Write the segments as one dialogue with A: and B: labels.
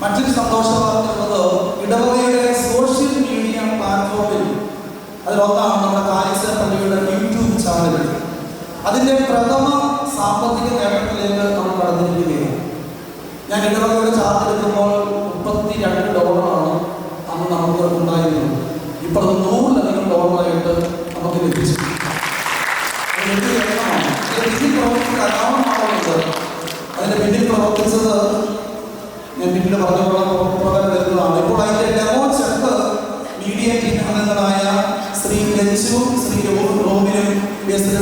A: മറ്റൊരു സന്തോഷ വാർത്ത ഉള്ളത് ഇടവകയുടെ സോഷ്യൽ മീഡിയ പ്ലാറ്റ്ഫോമിൽ അതിലൊന്നാണ് നമ്മുടെ കാലിസ പള്ളിയുടെ യൂട്യൂബ് ചാനൽ. അതിന്റെ പ്രഥമ സാമ്പത്തിക നേട്ടത്തിലേക്ക് നമ്മൾ കടന്നിരിക്കുകയാണ്. ഞാൻ ഇടവകയുടെ ചാർജ് എടുക്കുമ്പോൾ മുപ്പത്തി രണ്ട് ഡോളറാണ് അന്ന് നമുക്ക് ഉണ്ടായിരുന്നത്. ഇപ്പോൾ നൂറിലധികം ഡോളറായിട്ട് നമുക്ക് ലഭിച്ചു അത് എന്ത് നേട്ടമാണ്? അതിന്റെ പിന്നിൽ പ്രവർത്തിച്ച ധാരാളമാളുണ്ട് അതിന്റെ പിന്നിൽ പ്രവർത്തിച്ചത് ഞാൻ പിന്നീട് പറഞ്ഞ പ്രകാരം വരുന്നതാണ്. ഇപ്പോൾ അതിന്റെ demo check media Shri Ranju Shri റോമിനും ബേസിനെ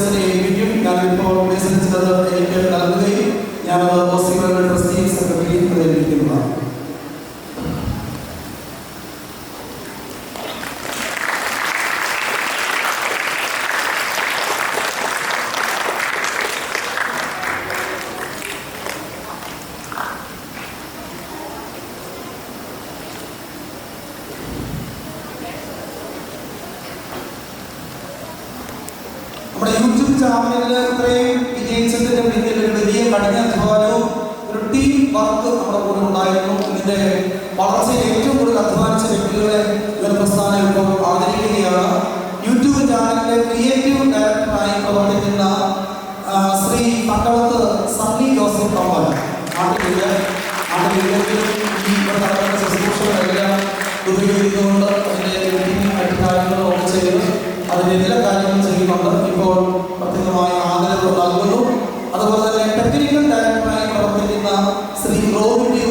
A: നമ്മുടെ യൂട്യൂബ് ചാനലിൽ ഇത്രയും വിജയിച്ചതിന്റെ പിന്നിൽ ഒരു വലിയ കഠിന അധ്വാനവും ഒരു ടീം വർക്ക് നമ്മുടെ കൂടെ ഉണ്ടായിരുന്നു. ഇതിന്റെ വളർച്ചയിൽ ഏറ്റവും കൂടുതൽ അധ്വാനിച്ച വ്യക്തികളെ ഇവർ പ്രസ്ഥാനം ഇപ്പോൾ ആദരിക്കുകയാണ്. യൂട്യൂബ് ചാനലിലെ ക്രിയേറ്റീവ് ഡയറക്ടറായി പ്രവർത്തിക്കുന്ന ശ്രീ പട്ടളത്ത് സണ്ണി ജോസഫ് കമ്മൽ. ഇവിടെ നടക്കുന്ന ശുശ്രൂഷകളെല്ലാം ഉപയോഗിച്ചുകൊണ്ട് ആദരവ് നൽകുന്നു അതുപോലെ തന്നെ ടെക്നിക്കൽ ഡയറക്ടറായി പ്രവർത്തിക്കുന്ന ശ്രീ റോബിൻ ഡി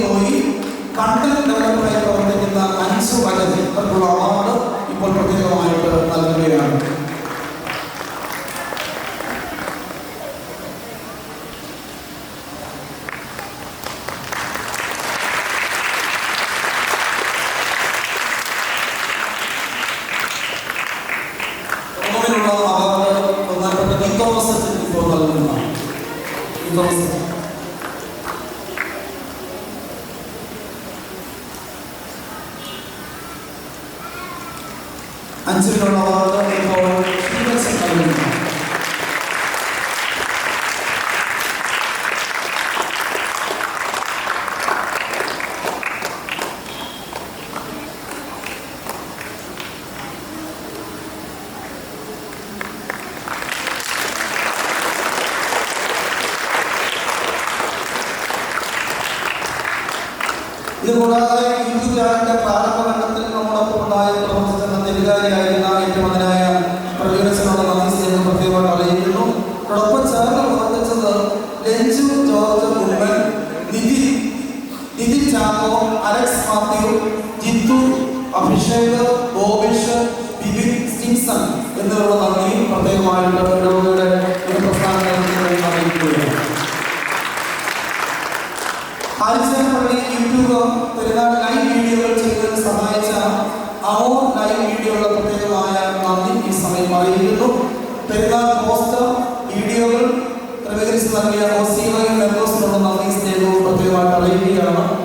A: നിക്കോമസ് അഞ്ചിനുള്ള അവാർഡ് ഇത് കൂടാതെ യൂട്യൂബ് പ്രാരംഭ ഘട്ടത്തിൽ നമ്മോടൊപ്പം ഉണ്ടായ പ്രവർത്തിച്ച തെലുകാരിയായിരുന്ന ഏറ്റവുമതിനായ പ്രവീണച്ചനോട് നന്ദി സ്നേഹം പ്രത്യേകമായിട്ട് അറിയിക്കുന്നു. അതോടൊപ്പം ചേർന്ന് പ്രവർത്തിച്ചത് ലഞ്ചു George Gundan Nidhi Nidhi Chacko Alex Mathew Jithu Abhishek YouTube പെരുന്നാൾ വീഡിയോകൾ ചെയ്തതിന് സഹായിച്ച അവോ ലൈവ് വീഡിയോയുടെ പ്രത്യേകമായ നന്ദി ഈ സമയം അറിയിക്കുന്നു. പെരുന്നാൾ പോസ്റ്റർ വീഡിയോകൾ ക്രമീകരിച്ച് നൽകിയ ഒ